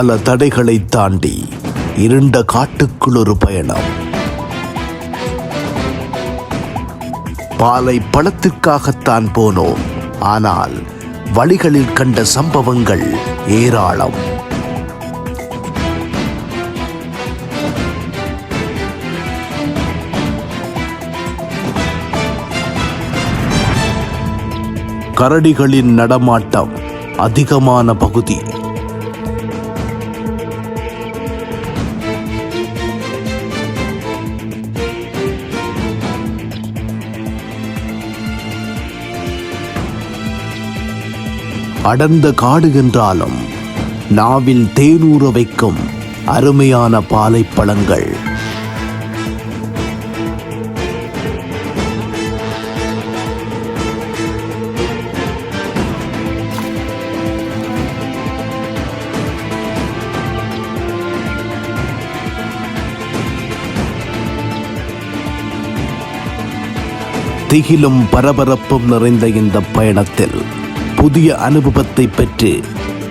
பல தடைகளை தாண்டி இருண்ட காட்டுக்குள் ஒரு பயணம். பாலை பழத்திற்காகத்தான் போனோம். ஆனால் வழிகளில் கண்ட சம்பவங்கள் ஏராளம். கரடிகளின் நடமாட்டம் அதிகமான பகுதி. அடர்ந்த காடு என்றாலும் நாவில் தேனூற வைக்கும் அருமையான பாலைப்பழங்கள் திகிலும் பரபரப்பும் நிறைந்த இந்த பயணத்தில் புதிய அனுபவத்தை பெற்று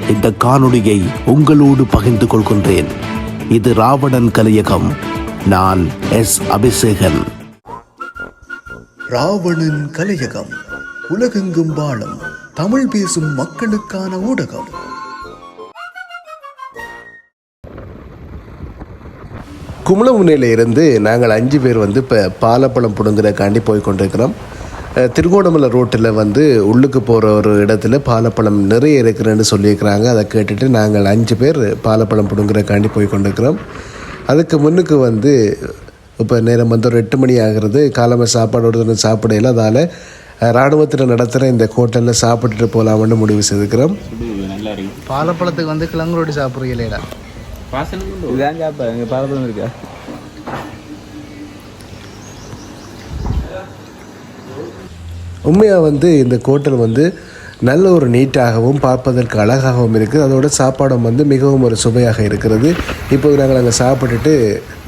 இந்த காணொளியை உங்களோடு பகிர்ந்து கொள்கின்றேன். இது ராவணன் கலையகம். நான் எஸ். அபிஷேகன். ராவணன் கலையகம். உலகெங்கும் வாழும் தமிழ் பேசும் மக்களுக்கான ஊடகம். குமளமுனையில் இருந்து நாங்கள் அஞ்சு பேர் வந்து இப்போ பாலப்பழம் பிடுங்குறக்காண்டி போய் கொண்டிருக்கிறோம். திருகோணமலை ரோட்டில் வந்து உள்ளுக்கு போகிற ஒரு இடத்துல பாலப்பழம் நிறைய இருக்குதுன்னு சொல்லியிருக்கிறாங்க. அதை கேட்டுட்டு நாங்கள் அஞ்சு பேர் பாலப்பழம் பிடுங்குறக்காண்டி போய் கொண்டிருக்கிறோம். அதுக்கு முன்னுக்கு வந்து இப்போ நேரம் வந்து ஒரு எட்டு மணி ஆகிறது. காலமை சாப்பாடு ஒரு சாப்பிடையில அதால் இராணுவத்தில் நடத்துகிற இந்த ஹோட்டலில் சாப்பிட்டுட்டு போகலாம்னு முடிவு இருக்கு பாலப்பழத்துக்கு வந்து கிழங்கு ரொட்டி சாப்பிட்றீங்களா வாசனை இதான் சாப்பிட்டா இங்கே பழப்பழம் இருக்கா? உண்மையாக வந்து இந்த கோட்டல் வந்து நல்ல ஒரு நீட்டாகவும் பார்ப்பதற்கு அழகாகவும் இருக்குது. அதோட சாப்பாடும் வந்து மிகவும் ஒரு சுவையாக இருக்கிறது. இப்போ நாங்கள் அங்கே சாப்பிட்டுட்டு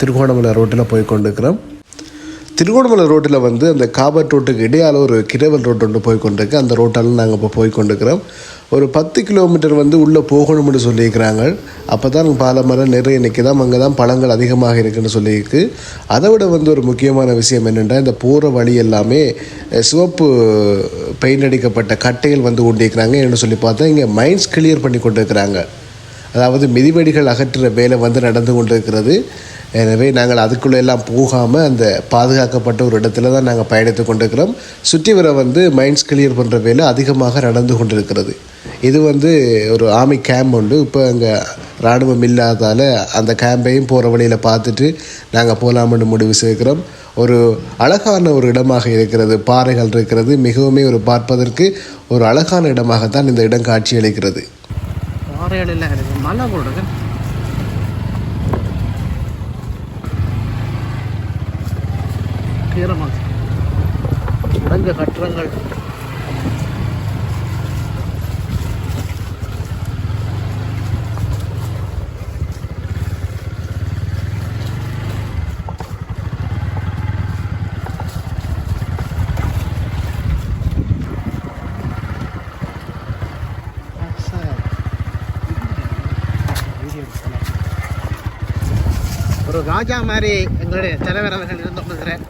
திருகோணமலை ரோட்டில் போய் கொண்டிருக்கிறோம். திருகோணமலை ரோட்டில் வந்து அந்த காபர் ரோட்டுக்கு இடையால் ஒரு கிரவல் ரோட் ஒன்று போய் கொண்டிருக்கு. அந்த ரோட்டாலும் நாங்கள் இப்போ போய் கொண்டிருக்கிறோம். ஒரு பத்து கிலோமீட்டர் வந்து உள்ளே போகணும்னு சொல்லியிருக்கிறாங்க. அப்போ தான் பாலமரம் நிறைய நிற்கதாம் அங்கே தான் பழங்கள் அதிகமாக இருக்குன்னு சொல்லியிருக்கு. அதை விட வந்து ஒரு முக்கியமான விஷயம் என்னென்றால் இந்த போகிற வழி எல்லாமே சிவப்பு பெயிண்ட் அடிக்கப்பட்ட கட்டைகள் வந்து கொண்டிருக்கிறாங்க என்னென்னு சொல்லி பார்த்தா இங்கே மைண்ட்ஸ் கிளியர் பண்ணி கொண்டிருக்கிறாங்க. அதாவது மிதிவெடிகள் அகற்றுற வேலை வந்து நடந்து கொண்டிருக்கிறது. எனவே நாங்கள் அதுக்குள்ளே எல்லாம் போகாமல் அந்த பாதுகாக்கப்பட்ட ஒரு இடத்துல தான் நாங்கள் பயணித்து கொண்டிருக்கிறோம். சுற்றி வர வந்து மைண்ட்ஸ் கிளியர் பண்ணுற வேலை அதிகமாக நடந்து கொண்டிருக்கிறது. இது வந்து ஒரு ஆர்மி கேம்ப் உண்டு. இப்போ அங்கே இராணுவம் இல்லாதால் அந்த கேம்பையும் போகிற வழியில் பார்த்துட்டு நாங்கள் போகலாம்னு முடிவு செய்கிறோம். ஒரு அழகான ஒரு இடமாக இருக்கிறது. பாறைகள் இருக்கிறது. மிகவும் ஒரு பார்ப்பதற்கு ஒரு அழகான இடமாகத்தான் இந்த இடம் காட்சியளிக்கிறது. பாறைகள் எல்லாம் போடுறது. கீரமாக உடஞ்ச கட்டுறங்கள் ஒரு ராஜா மாதிரி எங்களுடைய தலைவர் அவர்கள் இருந்து கொண்டிருக்கிறார்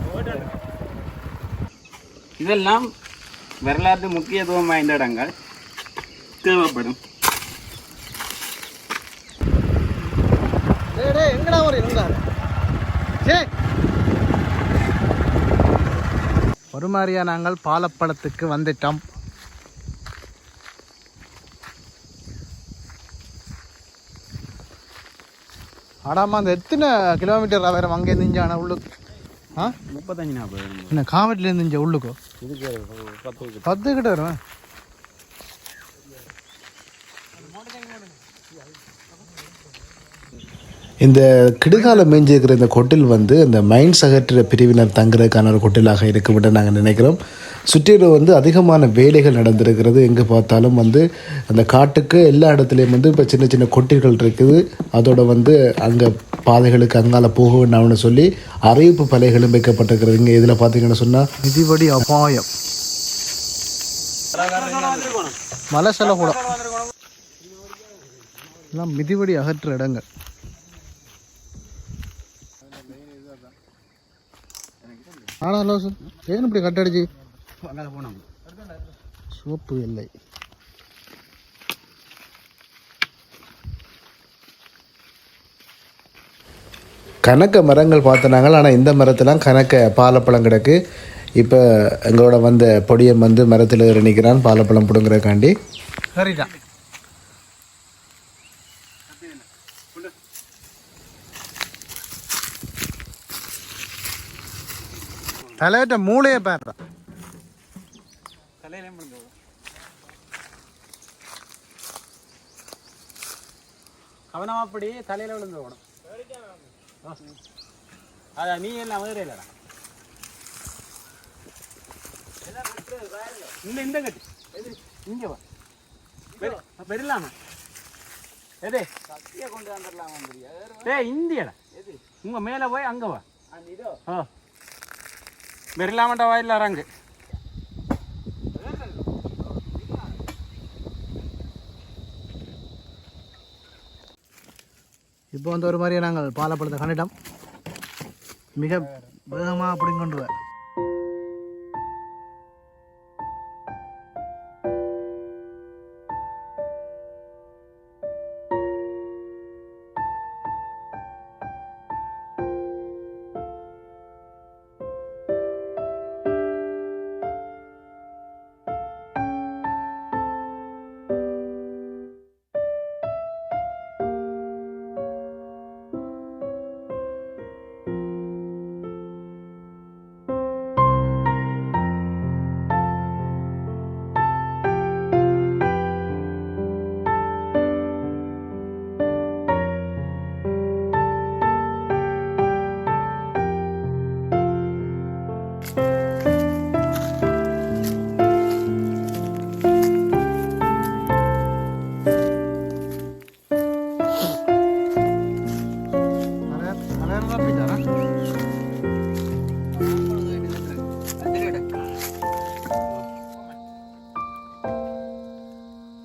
இதெல்லாம் வரலாற்று முக்கியத்துவம் வாய்ந்த இடங்கள் தேவைப்படும் டேய் டேய் எங்கடா ஒரு ஒரு மாதிரியா நாங்கள் பாலப்பழத்துக்கு வந்துட்டோம் ஆடாமா அந்த எத்தனை கிலோமீட்டர் வேறு அங்கே இருந்துச்சான உள்ளுக்கு ஆ முப்பத்தஞ்சு நாற்பது என்ன காவட்டிலேருந்து இங்கே உள்ளுக்கோ பத்து கிட்ட வருவேன் இந்த கிடுகால மேய்ஞ்சிருக்கிற இந்த கொட்டில் வந்து இந்த மைன்ஸ் அகற்றுற பிரிவினர் தங்குறதுக்கான ஒரு கொட்டிலாக இருக்கும்னு நாங்கள் நினைக்கிறோம். சுற்றிலும் வந்து அதிகமான வேலைகள் நடந்திருக்கிறது. எங்கே பார்த்தாலும் வந்து அந்த காட்டுக்கு எல்லா இடத்துலையும் வந்து இப்போ சின்ன சின்ன கொட்டில்கள் இருக்குது. அதோட வந்து அங்கே பாதைகளுக்கு அங்கால போக வேண்டாம்னு சொல்லி அறிவிப்பு பலைகளும் வைக்கப்பட்டிருக்கிறது. இங்கே இதில் பார்த்தீங்கன்னு சொன்னால் மிதிபடி அபாயம். மலை செல்ல கூட எல்லாம் மிதிவடி அகற்ற இடங்கள். ஆனால் லோசு ஏன் இப்படி கட்டடிச்சு அங்கே போனோம் சோப்பு இல்லை. கணக்க மரங்கள் பார்த்தனாங்க ஆனால் இந்த மரத்தெல்லாம் கணக்க பாலப்பழம் கிடக்கு. இப்போ எங்களோட வந்த பொடியன் வந்து மரத்தில் நிற்கிறான் பாலப்பழம் பிடுங்குறக்காண்டி சரிடா. தலையிட்ட மூளையை பேர்றா தலையிலே முடிஞ்சு கவனமா அப்படி தலையில விழுந்து போகணும் அத நீ எல்லாம் வேற இல்லடா இந்த இந்த கட்டு. எது? இங்க வா. பெரு- பெரியலாமா எது? கொண்டு வந்துடலாம் ஏய் இந்தியடா. உங்க மேல போய் அங்க வா. ஆ. பெரியலாமட்ட வாயில் இறங்கு இப்போ வந்து ஒரு மாதிரியே நாங்கள் பாலப்பழத்தை கண்டிட்டோம் மிக வேகமாக அப்படி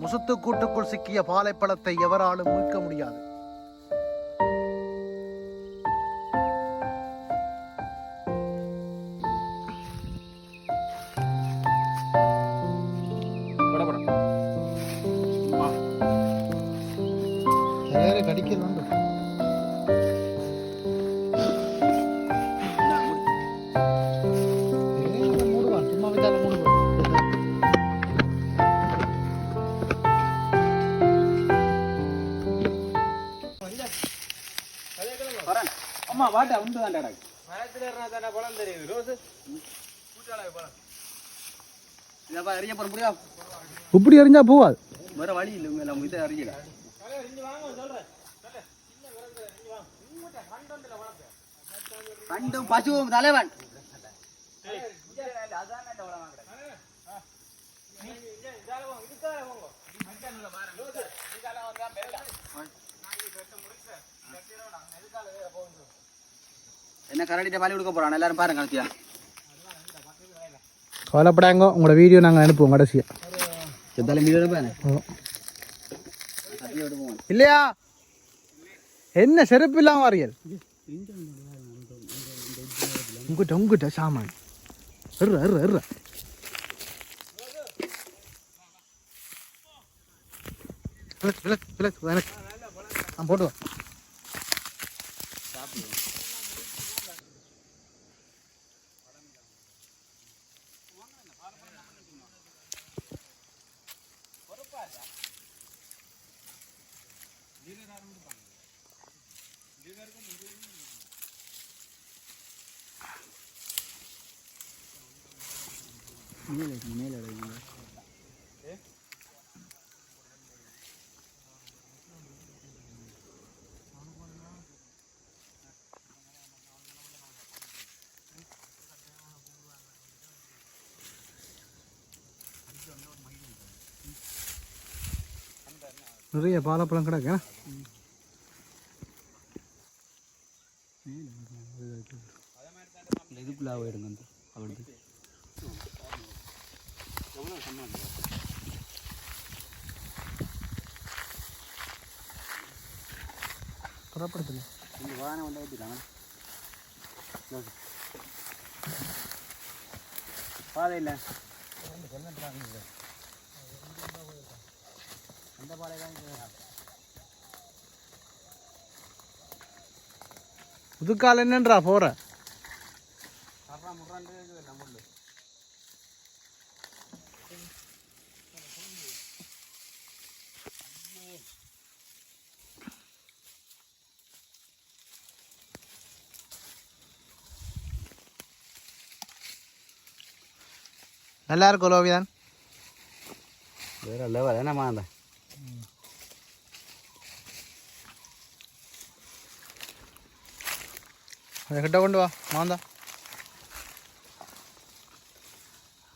முசுத்து கூட்டுக்குள் சிக்கிய பாலைப்பழத்தை எவராலும் மீட்க முடியாது. அம்மா வாட்டா உண்டு தான்டா மரத்துல இருந்தா தானே பழம் தெரியுது. ரோஸ்? இதப்பா போற முடியா? இப்படி எறிஞ்சா போவாது. வேற வழி இல்லை உங்க நம்ம இதை அறியல கண்டும் பசுவும் தலைவன். என்ன கரடிட்ட பாலி கொடுக்க போறான்? எல்லாரும் பாருங்க கடைசியா கவலைப்படாங்க உங்களோட வீடியோ நாங்கள் அனுப்புவோம் கடைசியாக எடுப்பேன் அப்படியே எடுப்போம் இல்லையா? என்ன செருப்பு இல்லாம வாரியல்? உங்ககிட்ட உங்ககிட்ட சாமான். எர்ற எர்ற எர்ற விளக்கு விளக்கு விளக்கு விளக்கு. மேலே மேலே வா. நிறைய பாலப்பழம் கிடக்கு புறப்படுத்தல இந்த வாகனம் வந்து ஏற்றிக்கலாம் பாதை இல்லை அந்த பாதை தான் புதுக்கால் என்னன்றா அப்புறம் முறாண்டு நம்மளு நல்லா இருக்கும் லோவிதான் வேற லெவல் என்னம்மா அந்த? அதை கிட்ட கொண்டு வா மாந்தா.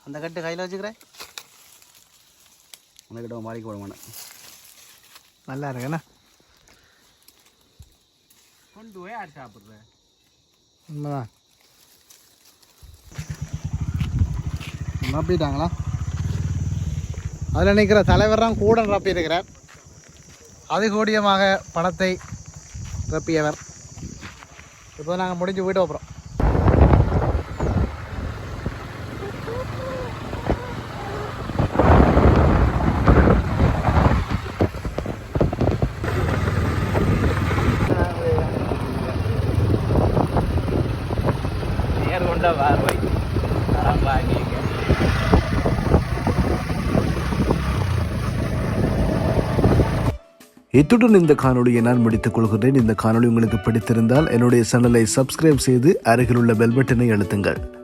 அந்த கட்டு கையில் வச்சுக்கிறேன். உனக்கிட்ட மாறிக்க விட மாட்டேன். நல்லா இருக்குண்ணா கொண்டு போய் யார் சாப்பிட்ற உண்மைதான். ரப்பிட்டாங்களா அதில் நிற்கிற தலைவர் தான் கூட ரப்பி அது கூடியமாக பணத்தை நிரப்பியவர். இப்போ நாங்கள் முடிஞ்சு வீட்டு போகிறோம் நேர் கொண்ட பார்வை தரம் இத்துடன் இந்த காணொலியை நான் முடித்துக் கொள்கிறேன். இந்த காணொளி உங்களுக்கு பிடித்திருந்தால் என்னுடைய சேனலை சப்ஸ்கிரைப் செய்து அருகிலுள்ள பெல் பட்டனை அழுத்துங்கள்.